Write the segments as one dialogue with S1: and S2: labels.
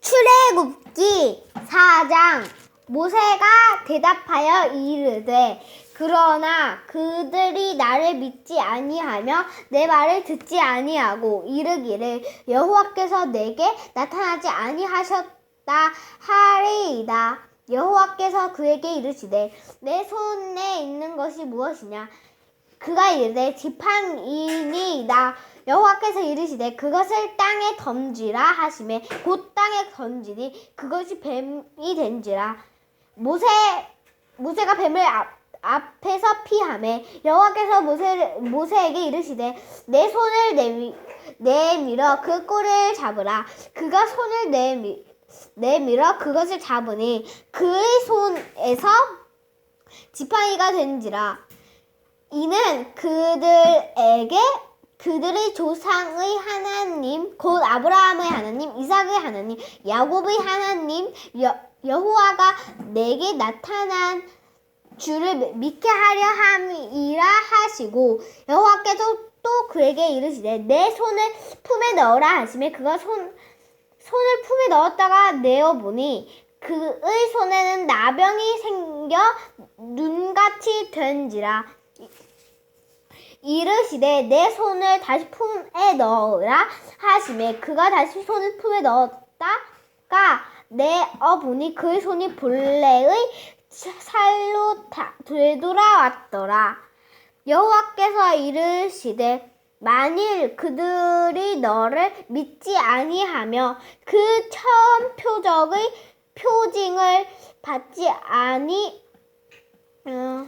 S1: 출애굽기 4장 모세가 대답하여 이르되 그러나 그들이 나를 믿지 아니하며 내 말을 듣지 아니하고 이르기를 여호와께서 내게 나타나지 아니하셨다 하리이다. 여호와께서 그에게 이르시되 내 손에 있는 것이 무엇이냐 그가 이르되 지팡이니이다. 여호와께서 이르시되 그것을 땅에 던지라 하심에 곧 땅에 던지니 그것이 뱀이 된지라. 모세 모세가 뱀을 앞, 앞에서 피하매 여호와께서 모세 모세에게 이르시되 내 손을 내미, 내밀어 그 꼴을 잡으라. 그가 손을 내미, 내밀어 그것을 잡으니 그의 손에서 지팡이가 된지라. 이는 그들에게 그들의 조상의 하나님 곧 아브라함의 하나님 이삭의 하나님 야곱의 하나님 여, 여호와가 내게 나타난 주를 믿게 하려 함이라 하시고 여호와께서 또 그에게 이르시되 내 손을 품에 넣으라 하시매 그가 손 손을 품에 넣었다가 내어 보니 그의 손에는 나병이 생겨 눈같이 된지라 이르시되 내 손을 다시 품에 넣으라 하심에 그가 다시 손을 품에 넣었다가 내어 보니 그의 손이 본래의 살로 다- 되돌아왔더라. 여호와께서 이르시되 만일 그들이 너를 믿지 아니하며 그 처음 표적의 표징을 받지 아니 어,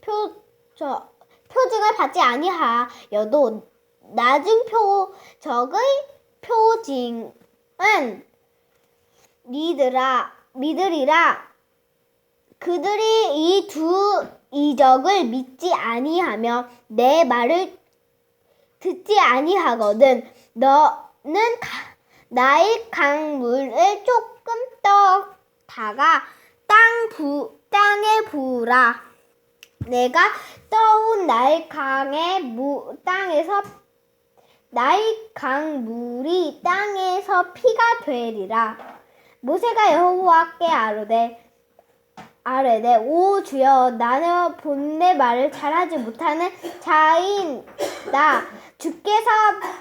S1: 표저 표징을 받지 아니하여도 낮은 표적의 표징은 믿으라 믿으리라. 그들이 이 두 이적을 믿지 아니하며 내 말을 듣지 아니하거든. 너는 가- 나의 강물을 조금 떠다가 땅 부, 땅에 부으라 내가 떠온 나의 강의 무, 땅에서 나의 강물이 땅에서 피가 되리라. 모세가 여호와께 아뢰되 아뢰되 오 주여 나는 본내 말을 잘하지 못하는 자인다. 주께서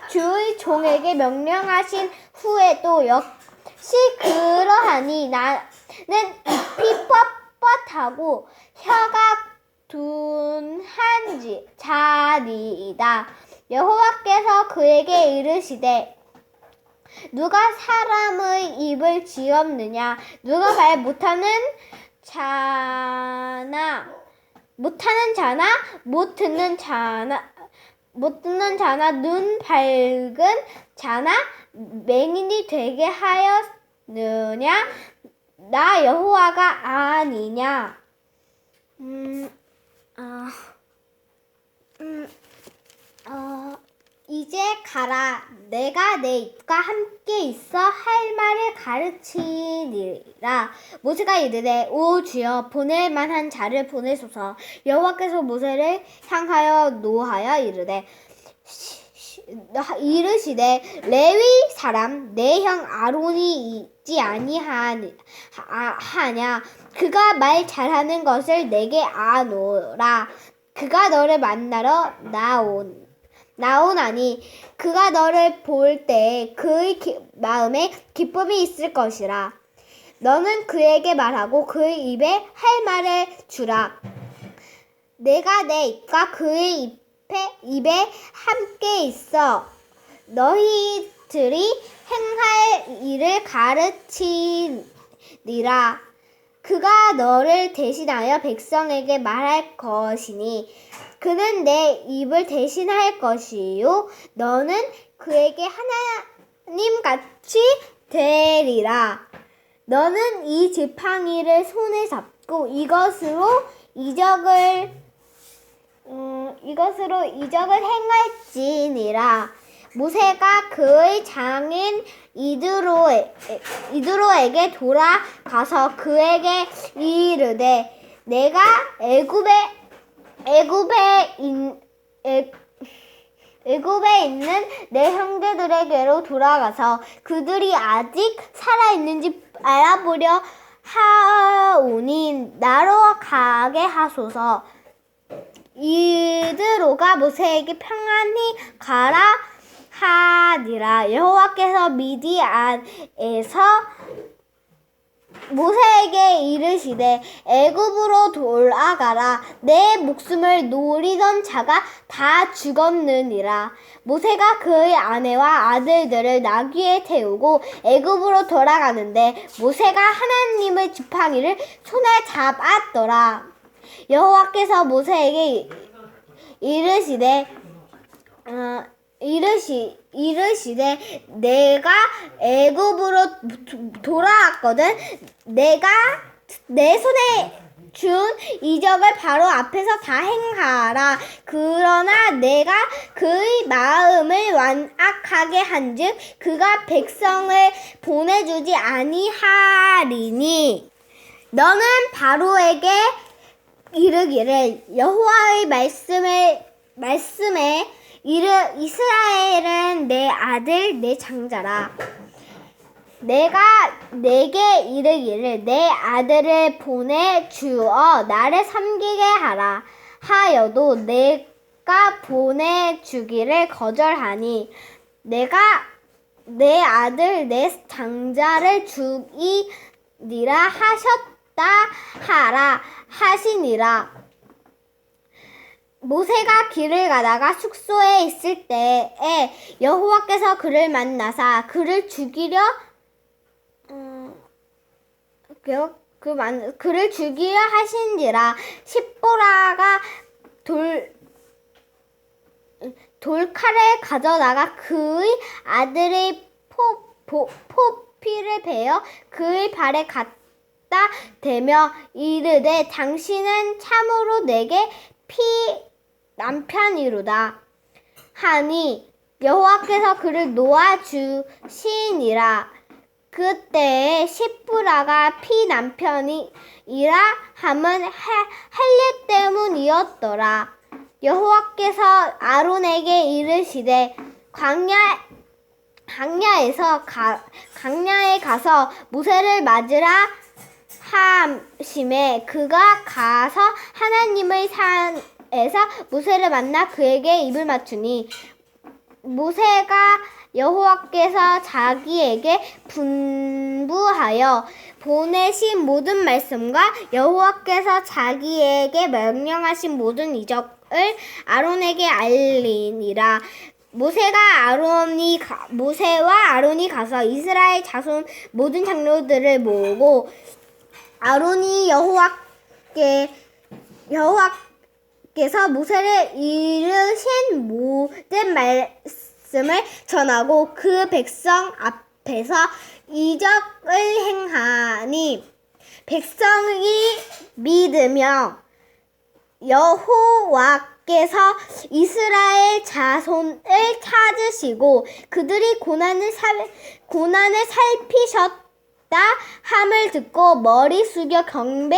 S1: 주의 종에게 명령하신 후에도 역시 그러하니 나는 잎이 뻣뻣하고 혀가 둔한 지- 자리이다. 여호와께서 그에게 이르시되 누가 사람의 입을 지었느냐? 누가 말 못하는 자나? 못하는 자나? 못 듣는 자나? 못 듣는 자나? 눈 밝은 자나? 맹인이 되게 하였느냐? 나 여호와가 아니냐? 음, 아, 음, 어, 이제 가라. 내가 내 입과 함께 있어 할 말을 가르치리라. 모세가 이르되 오 주여 보낼 만한 자를 보내소서. 여호와께서 모세를 향하여 노하여 이르되 이르시되 레위 사람 내 형 아론이 있지 아니하냐 하냐? 그가 말 잘하는 것을 내게 아노라. 그가 너를 만나러 나온 나오나니 그가 너를 볼 때 그의 기- 마음에 기쁨이 있을 것이라. 너는 그에게 말하고 그의 입에 할 말을 주라. 내가 내 입과 그의 입 에, 입에 함께 있어. 너희들이 행할 일을 가르치리라. 그가 너를 대신하여 백성에게 말할 것이니 그는 내 입을 대신할 것이요. 너는 그에게 하나님 같이 되리라. 너는 이 지팡이를 손에 잡고 이것으로 이적을 음, 이것으로 이적을 행할지니라. 모세가 그의 장인 이드로에, 이드로에게 돌아가서 그에게 이르되 내가 애굽에 애굽에 애굽에 있는 내 형제들에게로 돌아가서 그들이 아직 살아 있는지 알아보려 하오니 나로 가게 하소서. 이드로가 모세에게 평안히 가라 하니라. 여호와께서 미디안에서 모세에게 이르시되 애굽으로 돌아가라. 내 목숨을 노리던 자가 다 죽었느니라. 모세가 그의 아내와 아들들을 나귀에 태우고 애굽으로 돌아가는데 모세가 하나님의 지팡이를 손에 잡았더라 여호와께서 모세에게 이르시되 어, 이르시 이르시되 내가 애굽으로 도- 돌아왔거든. 내가 내 손에 준 이적을 바로 앞에서 다 행하라. 그러나 내가 그의 마음을 완악하게 한즉 그가 백성을 보내주지 아니하리니. 너는 바로에게 이르기를 여호와의 말씀을 말씀에 이르 이스라엘은 내 아들 내 장자라. 내가 내게 이르기를 내 아들을 보내 주어 나를 섬기게 하라 하여도 내가 보내 주기를 거절하니 내가 내 아들 내 장자를 죽이니라 하셨 다 하라 하시니라. 모세가 길을 가다가 숙소에 있을 때에 여호와께서 그를 만나사 그를 죽이려 음, 그, 그 만, 그를 죽이려 하신지라. 십보라가 돌 돌칼을 가져다가 그의 아들의 포, 포, 포피를 베어 그의 발에 갖다 대며 이르되 당신은 참으로 내게 피 남편이로다. 하니 여호와께서 그를 놓아 주시니라. 그때에 십부라가 피 남편이라 함은 헬- 헬리 때문이었더라. 여호와께서 아론에게 이르시되 광야 강야에서 가, 강야에 가서 모세를 맞으라 함심에 그가 가서 하나님의 산에서 모세를 만나 그에게 입을 맞추니 모세가 여호와께서 자기에게 분부하여 보내신 모든 말씀과 여호와께서 자기에게 명령하신 모든 이적을 아론에게 알리니라. 모세가 아론이 가, 모세와 아론이 가서 이스라엘 자손 모든 장로들을 모으고 아론이 여호와께 여호와께서 모세를 이르신 모든 말씀을 전하고 그 백성 앞에서 이적을 행하니 백성이 믿으며 여호와께서 이스라엘 자손을 찾으시고 그들이 고난을 살 고난을 살피셨다 함을 듣고 머리 숙여 경배하였더라.